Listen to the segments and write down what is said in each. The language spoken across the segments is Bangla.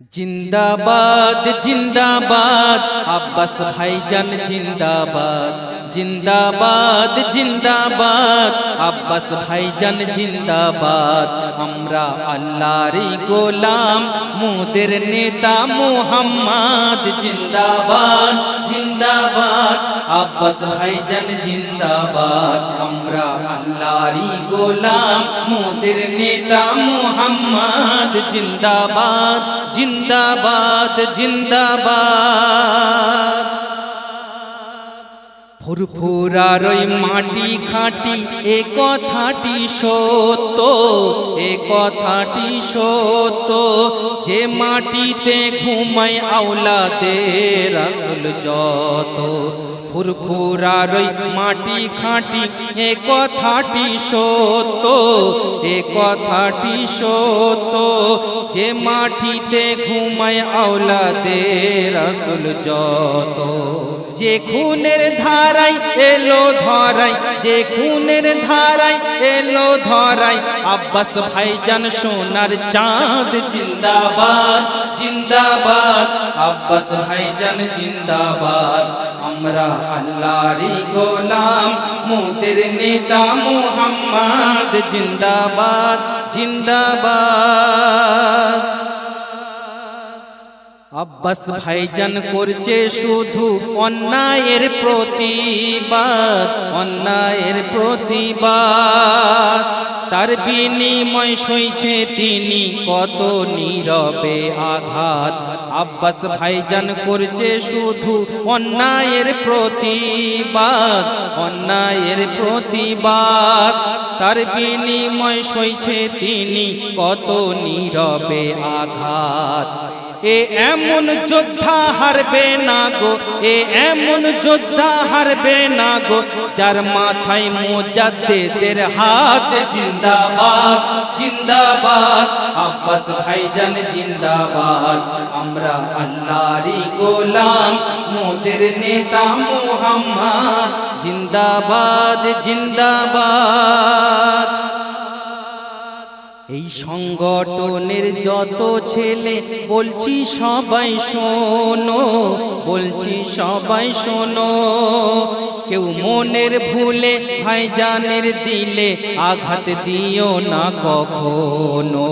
জিন্দাবাদ জিন্দাবাদ। আব্বাস ভাইজান জিন্দাবাদ জিন্দাবাদ জিন্দাবাদ। আব্বাস ভাইজান জিন্দাবাদ। আমরা আল্লাহরই গোলাম, মোদের নেতা মোহাম্মদ। জিন্দাবাদ জিন্দাবাদ। আব্বাস ভাইজান জিন্দাবাদ, আমরা আল্লাহরই গোলাম, মোদের নেতা মুহাম্মদ, জিন্দাবাদ জিন্দাবাদ জিন্দাবাদ। ফুরফুরার ওই মাটি খাটি, এ কথাটি সত্য, এ কথাটি সত্য, যে মাটিতে ঘুমাই আওলাদে রাসুল যত। ফুরফুরার ওই মাটি খাঁটি, এ কথাটি সত্য, এ কথাটি সত্য। যে মাটিতে ঘুমায় আওলাদের রসুল যত। যে খুনের ধারাই এলো ধরাই যে খুনের ধারাই এলো ধরাই আব্বাস ভাইজান সোনার চাঁদ জিন্দাবাদ জিন্দাবাদ। আব্বাস ভাইজান জিন্দাবাদ। আমরা আল্লাহরই গোলাম, মোদের নেতা মুহাম্মদ, জিন্দাবাদ জিন্দাবাদ। আব্বাস ভাইজান করছে শুধু অন্যায়ের প্রতিবাদ অন্যায়ের প্রতিবাদ। তার বিনিময় সইছে তিনি কত নীরবে আঘাত। আব্বাস ভাইজান করছে শুধু অন্যায়ের প্রতিবাদ অন্যায়ের প্রতিবাদ। তার বিনিময় সইছে তিনি কত নীরবে আঘাত। এ এমন যোদ্ধা হারবে না গো, এ এমন যোদ্ধা হারবে না গো, যার মাথায় মোজাদ্দেদের হাত জিন্দাবাদ জিন্দাবাদ। আব্বাস ভাইজান জিন্দাবাদ। আমরা আল্লাহরই গোলাম, মোদের নেতা মুহাম্মদ। জিন্দাবাদ জিন্দাবাদ। এই সংগঠনের যত ছেলে, বলছি সবাই শোনো, বলছি সবাই শোনো। কেউ মনের ভুলে ভাইজানের দিলে আঘাত দিও না কখনো।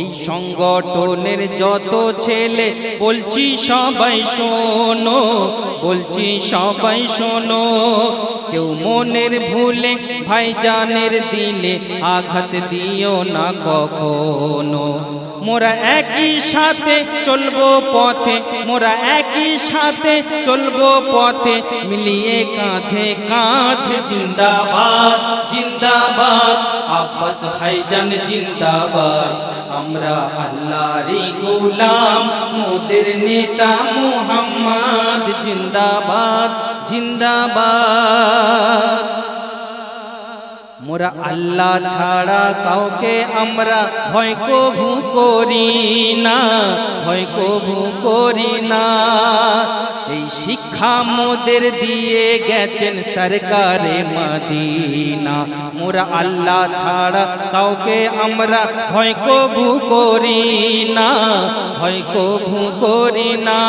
এই সংগঠনের যত ছেলে, বলছি সবাই শোনো, বলছি সবাই শোনো। কেউ মনের ভুলে ভাইজানের দিলে আঘাত দিও না কখনো। মোরা একই সাথে চলবো পথে, মোরা একই সাথে চলবো পথে, মিলিয়ে কাঁধে কাঁধ, জিন্দাবাদ জিন্দাবাদ। আব্বাস ভাইজান জিন্দাবাদ। আমরা আল্লাহরই গোলাম মোদের নেতা মোহাম্মদ জিন্দাবাদ জিন্দাবাদ। মোরা আল্লাহ ছাড়া কাউকে আমরা ভয় কভু করি না, ভয় কভু করি না। এই শিক্ষা মোদের দিয়ে গেছেন সরকারে মদিনা। মোরা আল্লাহ ছাড়া কাউকে আমরা ভয় কভু করি না, ভয় কভু করি না।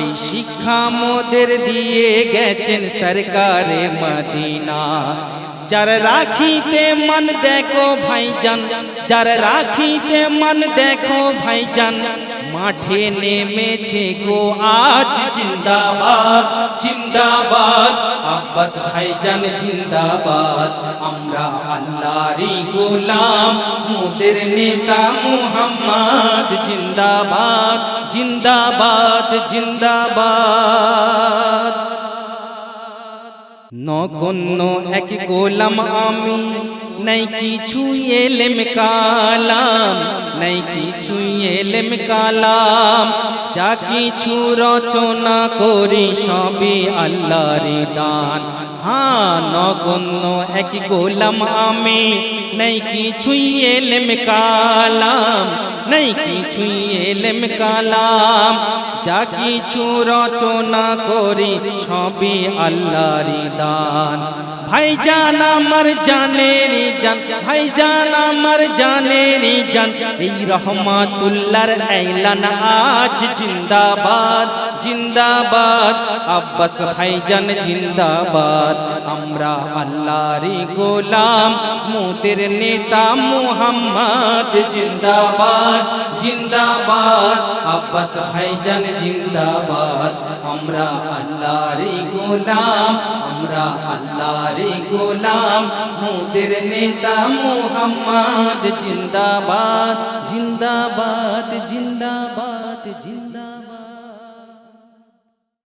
এই শিক্ষা মোদের দিয়ে গেছেন সরকারে মদিনা। যার রাখিতে মন দেখো ভাইজান যার রাখিতে মন দেখো ভাইজান মাঠে নেমেছে গো আজ জিন্দাবাদ জিন্দাবাদ আব্বাস ভাইজান জিন্দাবাদ আমরা আল্লাহরই গোলাম মোদের নেতা মুহাম্মদ জিন্দাবাদ জিন্দাবাদ জিন্দাবাদ নগণ্য এক গোলাম আমি। নাই কিছু এলেম কালাম, নাই কিছু এলেম কালাম। যা কিছু রচনা করি সবই আল্লাহর দান। হ্যাঁ নগণ্য এক গোলাম আমি, নাই কিছুই এলেম কালাম, নাই কিছুই এলেম কালাম। যা কিছু রচনা করি সবই আল্লাহর দান। ভাইজান আমার জানের জান, ভাইজান আমার জানের জান। এই রহমাতুল্লাহর এলান আজ জিন্দাবাদ জিন্দাবাদ। আব্বাস ভাইজান জিন্দাবাদ। আমরা আল্লাহর গোলাম, মোদের নেতা মুহাম্মদ জিন্দাবাদ জিন্দাবাদ। আব্বাস ভাইজান জিন্দাবাদ। আমরা আল্লাহর গোলাম, আমরা আল্লাহর গোলাম মোদের নেতা মোহাম্মদ জিন্দাবাদ জিন্দাবাদ জিন্দাবাদ জিন্দাবাদ।